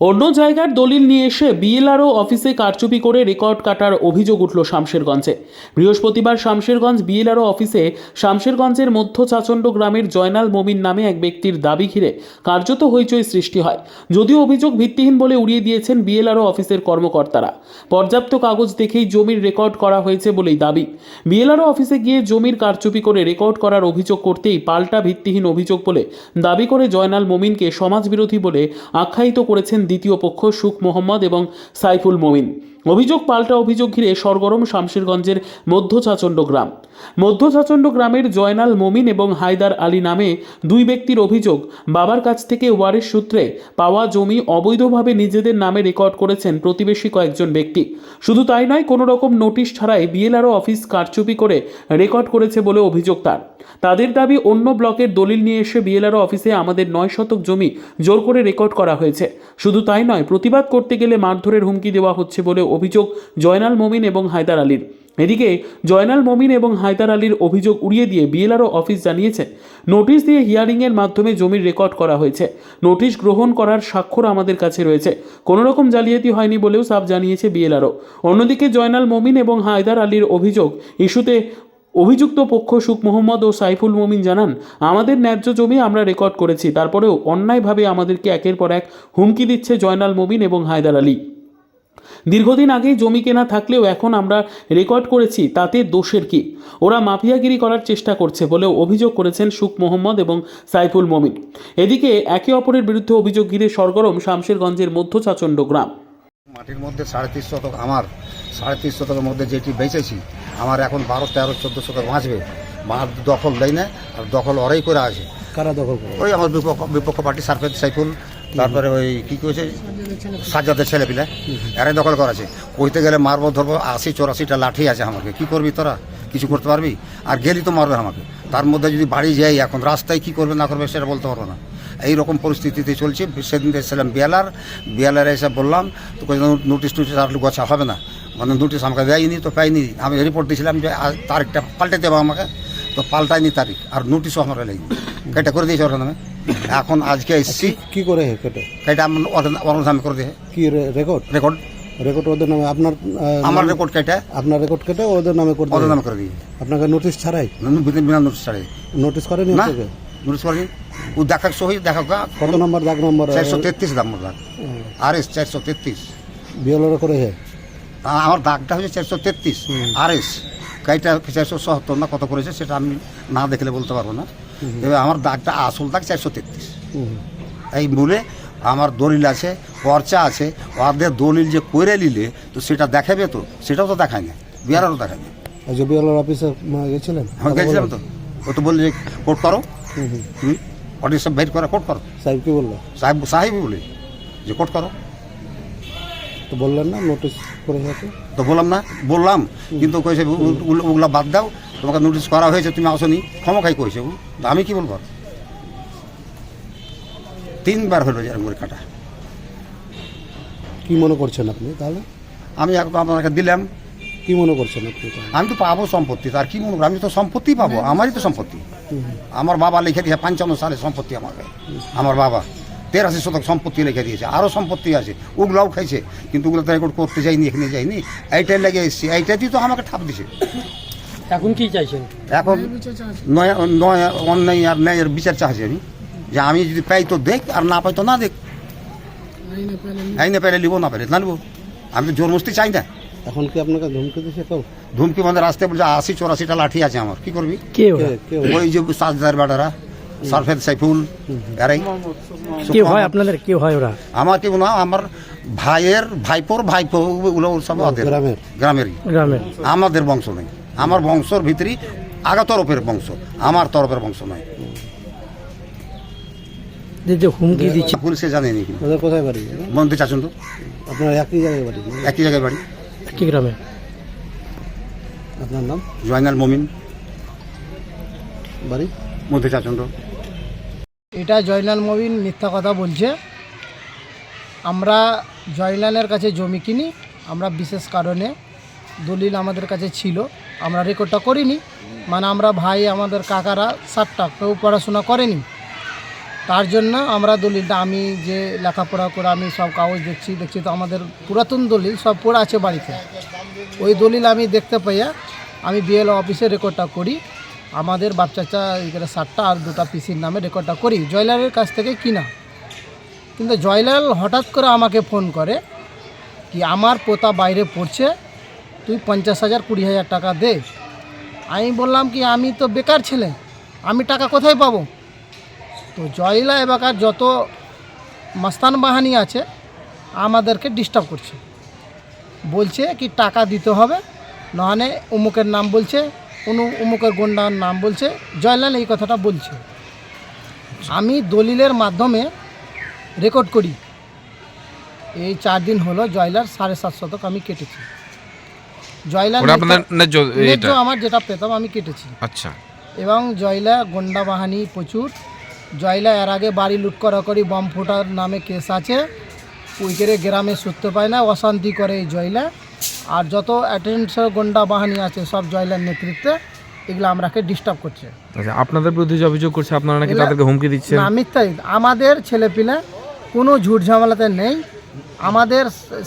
অন্য জায়গার দলিল নিয়ে এসে বিএলআরও অফিসে কারচুপি করে রেকর্ড কাটার অভিযোগ উঠল শামশেরগঞ্জে। বৃহস্পতিবার শামশেরগঞ্জ বিএলআরও অফিসে শামশেরগঞ্জের মধ্য চাচণ্ড গ্রামের জয়নাল মমিন নামে এক ব্যক্তির দাবি ঘিরে কার্যত হইচই সৃষ্টি হয়। যদিও অভিযোগ ভিত্তিহীন বলে উড়িয়ে দিয়েছেন বিএলআরও অফিসের কর্মকর্তারা। পর্যাপ্ত কাগজ দেখেই জমির রেকর্ড করা হয়েছে বলেই দাবি। বিএলআরও অফিসে গিয়ে জমির কারচুপি করে রেকর্ড করার অভিযোগ করতেই পাল্টা ভিত্তিহীন অভিযোগ বলে দাবি করে জয়নাল মমিনকে সমাজবিরোধী বলে আখ্যায়িত করেছেন দ্বিতীয় পক্ষ সুখ মোহাম্মদ এবং সাইফুল মমিন। অভিযোগ পাল্টা অভিযোগ ঘিরে সরগরম শামশেরগঞ্জের মধ্য চাচণ্ড গ্রাম। মধ্য চাচণ্ড গ্রামের জয়নাল মমিন এবং হায়দার আলী নামে দুই ব্যক্তির অভিযোগ বাবার কাছ থেকে ওয়ারের সূত্রে পাওয়া জমি অবৈধভাবে নিজেদের নামে রেকর্ড করেছেন প্রতিবেশী কয়েকজন ব্যক্তি। শুধু তাই নয়, কোনো রকম নোটিশ ছাড়াই বিএলআরও অফিস কারচুপি করে রেকর্ড করেছে বলে অভিযোগ তার। তাদের দাবি, অন্য ব্লকের দলিল নিয়ে এসে বিএলআরও অফিসে আমাদের নয় শতক জমি জোর করে রেকর্ড করা হয়েছে। শুধু তাই নয়, প্রতিবাদ করতে গেলে মারধরের হুমকি দেওয়া হচ্ছে বলে অভিযোগ জয়নাল মমিন এবং হায়দার আলীর। এদিকে জয়নাল মমিন এবং হায়দার আলীর অভিযোগ উড়িয়ে দিয়ে বিএলআরও অফিস জানিয়েছে, নোটিশ দিয়ে হিয়ারিংয়ের মাধ্যমে জমির রেকর্ড করা হয়েছে। নোটিশ গ্রহণ করার স্বাক্ষর আমাদের কাছে রয়েছে। কোনো রকম জালিয়াতি হয়নি বলেও সাফ জানিয়েছে বিএলআরও। অন্যদিকে জয়নাল মমিন এবং হায়দার আলীর অভিযোগ ইস্যুতে অভিযুক্ত পক্ষ সুখ মোহাম্মদ ও সাইফুল মমিন জানান, আমাদের ন্যায্য জমি আমরা রেকর্ড করেছি, তারপরেও অন্যায়ভাবে আমাদেরকে একের পর এক হুমকি দিচ্ছে জয়নাল মমিন এবং হায়দার আলী। দীর্ঘদিন আগেই জমি কেনা থাকলেও এখন আমরা রেকর্ড করেছি তাতে দোষের কি? ওরা মাফিয়াগিরি করার চেষ্টা করছে বলেও অভিযোগ করেছেন সুখ মোহাম্মদ এবং সাইফুল মমিন। এদিকে একে অপরের বিরুদ্ধে অভিযোগ ঘিরে সরগরম শামশেরগঞ্জের মধ্য চাচণ্ড গ্রাম। মাটির মধ্যে সাড়ে তিন শতক আমার সাড়ে তিন শতকের মধ্যে যেটি বেঁচেছি আমার এখন বারো তেরো চোদ্দ শতক বাঁচবে। মাঠ দখল দেয় না আর দখল ওরাই করে আছে কারা দখল করে? ওই আমার বিপক্ষ বিপক্ষ পার্টি সারফেদ সাইফুল তারপরে ওই কী করেছে সাজ্জাদের ছেলে পিলে এরাই দখল করেছে। কইতে গেলে মারবো, ধরবো, আশি, চৌরাশিটা লাঠি আছে আমাকে। কি করবি তোরা? কিছু করতে পারবি? আর গেলি তো মারবে আমাকে। তার মধ্যে যদি বাড়ি যাই এখন, রাস্তায় কি করবে না করবে সেটা বলতে পারব না। এই রকম পরিস্থিতিতে চলছে। সেদিন এসেছিলাম বিয়ালার। বিয়ালারে এসে বললাম, তো নোটিশ টোটিস আর গোছা হবে না। মানে নোটিশ আমাকে দেয়নি, তো পাইনি। আমি রিপোর্ট দিয়েছিলাম যে তারিখটা পাল্টে দেবো আমাকে। তো পাল্টায়নি তারিখ। আর নোটিশও আমার লাগি কেটে করে দিয়েছে নামে। এখন আজকে এসছি। কি করে কেটে কেটে আমার নামে করে দিয়ে কি রেকর্ড রেকর্ড রেকর্ড ওদের নামে আপনার আমার রেকর্ড কেটে আপনার রেকর্ড কেটে ওদের নামে করে ওদের নামে করে দিয়ে আপনাকে নোটিশ ছাড়াই? বিনা- বিনা নোটিশ ছাড়ে নোটিশ করেনি না আপনাকে? নোটিশ করেনি। ও দেখা সহি দেখা কত নম্বর দাগ নম্বর? চারশো তেত্রিশ দাম দাগ। আর এস চারশো তেত্রিশ। বিএলআর করে হে? আমার দাগটা হচ্ছে চারশো তেত্রিশ। আর এস কাইটা চারশো সত্তর না কত করেছে সেটা আমি না দেখলে বলতে পারব না। তবে আমার দাগটা আসল দাগ চারশো তেত্রিশ। এই বলে আমার দলিল আছে পর্চা আছে ওদের দলিল যে করে নিলে তো সেটা দেখাবে তো সেটাও তো দেখায় না বিহারও দেখায় না বিএলআর অফিসে গেছিলেন আমি গেছিলাম তো। ও তো বললে যে কোর্ট করো। হুম সব বের করে কোর্ট করো। সাহেব কি বলল? সাহেব সাহেবই বলে যে কোর্ট করো। তো বললেন না নোটিশ করে গেছে তো বললাম না বললাম কিন্তু কইছে ওগুলা বাদ দাও তোমাকে নোটিশ করা হয়েছে তুমি আসনি ক্ষমা খাই কইছে আমি কি বলব? তিনবার হলো এরকম করে কাটা। কি মনে করছেন আপনি তাহলে? আমি আপনাকে দিলাম। কি মনে করছেন আপনি আমি তো পাবো সম্পত্তি তার কি মনে করব? আমি তো সম্পত্তি পাবো আমারই তো সম্পত্তি। আমার বাবা লিখে দিয়েছে পঞ্চান্ন সালে সম্পত্তি আমাকে আমার বাবা। তেরাশি শতক সম্পত্তি লিখে দিয়েছে আরও সম্পত্তি আছে ওগুলাও খাইছে কিন্তু ওগুলো তো রেকর্ড করতে যাইনি এখানে যাইনি এইটাই লেগে এসেছি এইটাতেই তো আমাকে ঠাপ দিছে। এখন কি চাইছেন? এখন নয় নয় অন্যায় আর ন্যায়ের বিচার চাচ্ছি আমি যে আমি যদি পাই তো দেখ আর না পাই তো না দেখ। আইনে পেলে নিবো। না পেলে না নিবো। আমি তো জোর মস্তি চাই না। এখন কি আপনাকে ধমকি দিছে কেউ? ধুমকি মানে রাস্তায় বলছে আশি চৌরাশিটা লাঠি আছে আমার কি করবি? কে ওই যে সাজদার বাটারা। সারফেদ সাইফুল এরাই। কে হয় আপনাদের? কে হয় ওরা? আমার কি না আমার ভাইয়ের ভাইপোর ভাইপো ওগুলো সব ওদের। গ্রামের গ্রামেরই। গ্রামের। আমাদের বংশ নেই। আমার বংশর ভিতরেই আগা তরফের বংশ আমার তরফের বংশ নয় যে যে হুমকি দিচ্ছে। পুলিশে জানেনি ওদের কোথায় বাড়ি? মন্দির চাচুন তো। আপনার একই জায়গায় বাড়ি? একই জায়গায় বাড়ি। কি গ্রামে। আপনার নাম? জয়নাল মমিন। বাড়ি? মধ্যে চাচন্দ্র এটা জয়নাল মবিন মিথ্যা কথা বলছে। আমরা জয়নালের কাছে জমি কিনি, আমরা বিশেষ কারণে দলিল আমাদের কাছে ছিল, আমরা রেকর্ডটা করিনি। মানে আমরা ভাই, আমাদের কাকারা সাতটা কেউ পড়াশোনা করেনি। তার জন্য আমরা দলিলটা, আমি যে লেখাপড়া করে, আমি সব কাগজ দেখছি দেখছি তো আমাদের পুরাতন দলিল সব পড়ে আছে বাড়িতে। ওই দলিল আমি দেখতে পাইয়া আমি বিএলও অফিসে রেকর্ডটা করি। আমাদের বাপ চাচা এখানে সাতটা আর দুটা পিসির নামে রেকর্ডটা করি। জয়লালের কাছ থেকে কিনা। কিন্তু জয়লাল হঠাৎ করে আমাকে ফোন করে কি আমার পোতা বাইরে পড়ছে, তুই পঞ্চাশ হাজার কুড়ি হাজার টাকা দে। আমি বললাম কি, আমি তো বেকার ছেলে, আমি টাকা কোথায় পাবো? তো জয়লা এলাকার যত মাস্তান বাহানি আছে, আমাদেরকে ডিস্টার্ব করছে। বলছে কি, টাকা দিতে হবে নাহলে অমুকের নাম বলছে কোনো অমুকের গন্ডার নাম বলছে জয়লাল এই কথাটা বলছে। আমি দলিলের মাধ্যমে রেকর্ড করি। এই চার দিন হলো জয়লার সাড়ে সাত শতক আমি কেটেছি। জয়লার ন্যায্য আমার যেটা পেতাম আমি কেটেছি। আচ্ছা। এবং জয়লা গন্ডা বাহানি প্রচুর। জয়লা এর আগে বাড়ি লুট করা করি বম ফোটার নামে কেস আছে। উইকেরে গ্রামে সত্যি পায় না অশান্তি করে এই জয়লা। আর যত অ্যাটেন্ডস গন্ডা বাহানি আছে সব জয়লার নেতৃত্বে এগুলো আমরাকে ডিস্টার্ব করছে। আচ্ছা আপনাদের বিরুদ্ধে যে অভিযোগ করছে আপনারা নাকি তাদেরকে হুমকি দিচ্ছেন? না মিথ্যাই আমাদের ছেলেপিলে কোনো ঝুট ঝামেলাতে নেই। আমাদের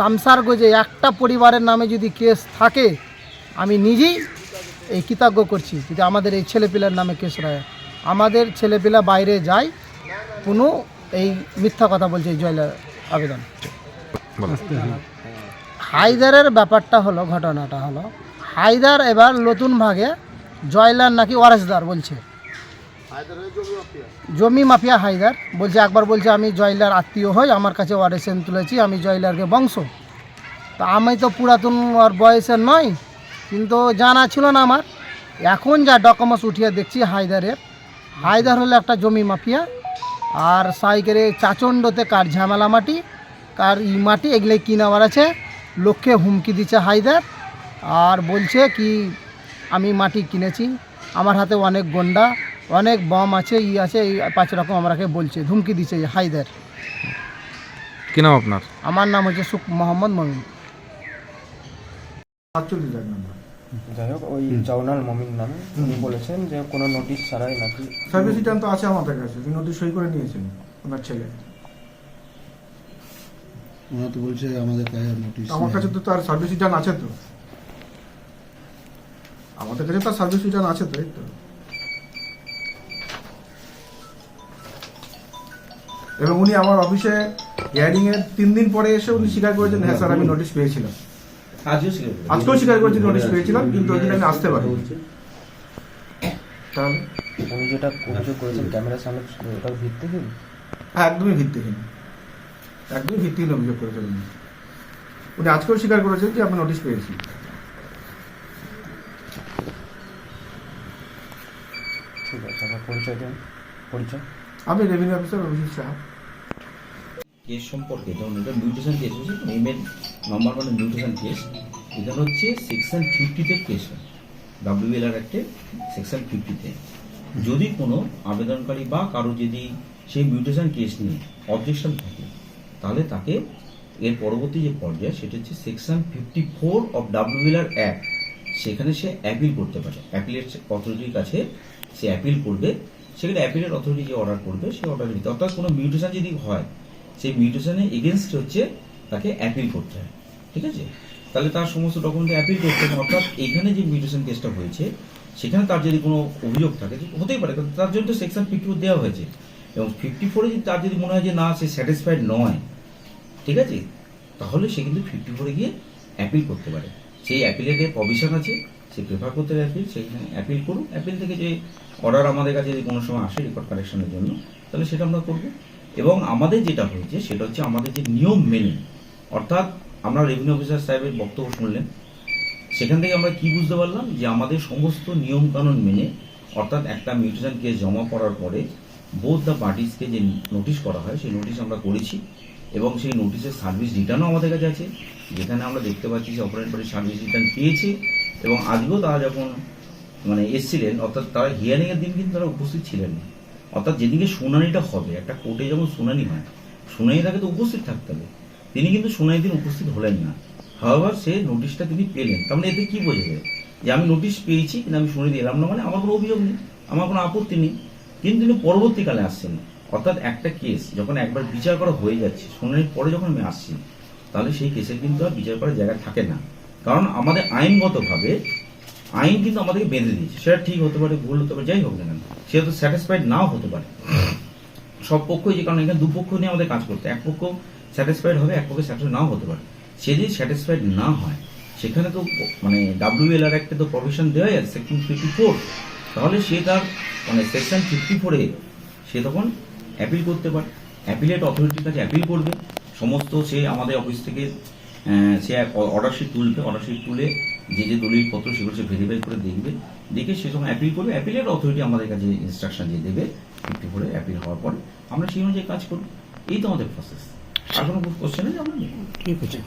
সংসার গোজে একটা পরিবারের নামে যদি কেস থাকে আমি নিজেই এই কৃতজ্ঞ করছি যদি আমাদের এই ছেলেপিলার নামে কেস রয়ে। আমাদের ছেলেপিলা বাইরে যায় কোনো এই মিথ্যা কথা বলছে এই জয়লার আবেদন। হায়দারের ব্যাপারটা হলো, ঘটনাটা হলো, হায়দার এবার নতুন ভাগে জয়লার নাকি ওয়ারেসদার বলছে। জমি মাফিয়া হায়দার বলছে, একবার বলছে, আমি জয়লার আত্মীয় হই, আমার কাছে ওয়ারেসেন তুলেছি, আমি জয়লারকে বংশ। তা আমি তো পুরাতন আর বয়সের নয় কিন্তু জানা ছিল না আমার। এখন যা ডকুমেন্টস উঠিয়ে দেখছি হায়দারের, হায়দার হলো একটা জমি মাফিয়া, আর সাইকেলে চাচণ্ডতে কার ঝামেলা মাটি, কার ই মাটি এগুলো কিনাবার আছে। লোককে হুমকি দিচ্ছে হায়দার আর বলছে কি আমি মাটি কিনেছি আমার হাতে অনেক গন্ডা অনেক বম আছে ই আছে এই পাঁচ রকম আমাকে বলছে ধুমকি দিচ্ছে হায়দার। কি নাম আপনার? আমার নাম হচ্ছে সুখ মোহাম্মদ মমিন। যাই হোক ওই জওনাল মমিন নামে উনি বলেছেন যে কোনো নোটিশ ছাড়াই নাকি সার্ভিস রিটার্ন তো আছে আমাদের কাছে নোটিশ সই করে নিয়েছেন ওনার ছেলে। ওরা তো বলছে আমাদের কাছে নোটিশ আমার কাছে তো তার সার্ভিস রিটার্ন আছে তো। আমাদের কাছে তার সার্ভিস রিটার্ন আছে তো এই তো। এবং উনি আমার অফিসে হিয়ারিং এর তিন দিন পরে এসে উনি স্বীকার করেছেন হ্যাঁ স্যার আমি নোটিশ পেয়েছিলাম। আজকেও স্বীকার করেছি নোটিশ পেয়েছিলাম কিন্তু ওই দিন আমি আসতে পারি তাহলে উনি যেটা অভিযোগ করেছেন ক্যামেরার সামনে ওটার ভিত্তিহীন? হ্যাঁ একদমই ভিত্তিহীন। একদমই ভিত্তিহীন অভিযোগ করেছেন উনি। উনি আজকেও স্বীকার করেছেন যে আমি নোটিশ পেয়েছি। ঠিক আছে আপনার পরিচয় দিন। পরিচয়? আমি revenue officer Abhijit Saha. Case সম্পর্কে যেমন এটা মিউটেশন কেস হচ্ছে এমএন নাম্বার মানে মিউটেশন কেস। এখানে হচ্ছে সেকশন ফিফটিতে কেস হয়। ডাব্লিউএলআর অ্যাক্টে সেকশন ফিফটিতে যদি কোনো আবেদনকারী বা কারও যদি সেই মিউটেশন কেস নিয়ে অবজেকশন থাকে তাহলে তাকে এর পরবর্তী যে পর্যায়ে, সেটা হচ্ছে section fifty four of WLR act সেখানে সে অ্যাপিল করতে পারে। অ্যাপিলের অথরিটির কাছে সে অ্যাপিল করবে। সেখানে অ্যাপিলের অথরিটি যে অর্ডার করবে, সে অর্ডার নিতে। অর্থাৎ কোনো মিউটেশন যদি হয়, সেই মিউটেশনের এগেনস্ট হচ্ছে তাকে অ্যাপিল করতে হয়। ঠিক আছে? তাহলে তার সমস্ত ডকুমেন্ট অ্যাপিল করতে হবে অর্থাৎ এখানে যে মিউটেশন কেসটা হয়েছে, সেখানে তার যদি কোনো অভিযোগ থাকে হতেই পারে। তার জন্য তো সেকশন ফিফটি ফোর দেওয়া হয়েছে। এবং ফিফটি ফোরে যদি তার যদি মনে হয় যে না, সে স্যাটিসফাইড নয় ঠিক আছে? তাহলে সে কিন্তু ফিফটি ফোরে গিয়ে অ্যাপিল করতে পারে। সেই অ্যাপিলের যে প্রভিশন আছে, সে প্রেফার করতে পারে অ্যাপিল সেখানে অ্যাপিল করুন অ্যাপিল থেকে যে অর্ডার আমাদের কাছে যদি কোনো সময় আসে রেকর্ড কালেকশনের জন্য, তাহলে সেটা আমরা করব। এবং আমাদের যেটা হয়েছে, সেটা হচ্ছে আমাদের যে নিয়ম মেনে, অর্থাৎ আমরা রেভিনিউ অফিসার সাহেবের বক্তব্য শুনলেন, সেখান থেকে আমরা কি বুঝতে পারলাম? যে আমাদের সমস্ত নিয়মকানুন মেনে, অর্থাৎ একটা মিউটেশন কেস জমা করার পরে বোধ দ্য পার্টিসকে যে নোটিশ করা হয়, সেই নোটিশ আমরা করেছি। এবং সেই নোটিশের সার্ভিস রিটার্নও আমাদের কাছে আছে। যেখানে আমরা দেখতে পাচ্ছি যে অপারেন্ট পার্টি সার্ভিস রিটার্ন পেয়েছে এবং আজকেও তারা যখন মানে এসছিলেন, অর্থাৎ তারা হিয়ারিংয়ের দিন কিন্তু তারা উপস্থিত ছিলেন না। অর্থাৎ যেদিকে শুনানিটা হবে, একটা কোর্টে যখন শুনানি হয়, শুনানি তাকে তো উপস্থিত থাকতে হবে। তিনি কিন্তু শুনানি দিন উপস্থিত হলেন না। হাওয়ার সে নোটিশটা তিনি পেলেন। তার মানে এতে কী বোঝা যায় যে আমি নোটিশ পেয়েছি, কিন্তু আমি শুনে দিলাম না মানে আমার কোনো অভিযোগ নেই, আমার কোনো আপত্তি নেই। কিন্তু তিনি পরবর্তীকালে আসছেন। অর্থাৎ একটা কেস যখন একবার বিচার করা হয়ে যাচ্ছে, শুনানির পরে যখন আমি আসছি, তাহলে সেই কেসের কিন্তু আর বিচার করার জায়গা থাকে না। কারণ আমাদের আইনগতভাবে, আইন কিন্তু আমাদেরকে বেঁধে দিয়েছে। সেটা ঠিক হতে পারে, ভুল হতে পারে, যাই হোক না কেন, সেটা তো স্যাটিসফাইড নাও হতে পারে। সব পক্ষই যে কারণ এখানে দুপক্ষ নিয়ে আমাদের কাজ করতে এক পক্ষ স্যাটিসফাইড হবে, এক পক্ষে স্যাটিসফাইড নাও হতে পারে। সে যদি স্যাটিসফাইড না হয়, সেখানে তো মানে ডাব্লিউএলআর একটা তো প্রভিশন দেওয়া আছে সেকশন ফিফটি ফোর তাহলে সে তার মানে সেকশন ফিফটি ফোরে সে তখন অ্যাপিল করতে পারে। অ্যাপিলেট অথরিটির কাছে অ্যাপিল করবে। সমস্ত সে আমাদের অফিস থেকে সে অর্ডার শিট তুলবে। অর্ডার শিট তুলে যে যে দলিলপত্র সেগুলো সে ভেরিফাই করে দেখবে। দেখে সে যখন অ্যাপিল করবে অ্যাপিলেট অথরিটি আমাদের কাছে ইনস্ট্রাকশন দিয়ে দেবে ফিফটি ফোরে অ্যাপিল হওয়ার পরে। আমরা সেই অনুযায়ী কাজ করব। এই তো আমাদের প্রসেস আর কোনো কোশ্চেন আছে আমরা ঠিক আছে।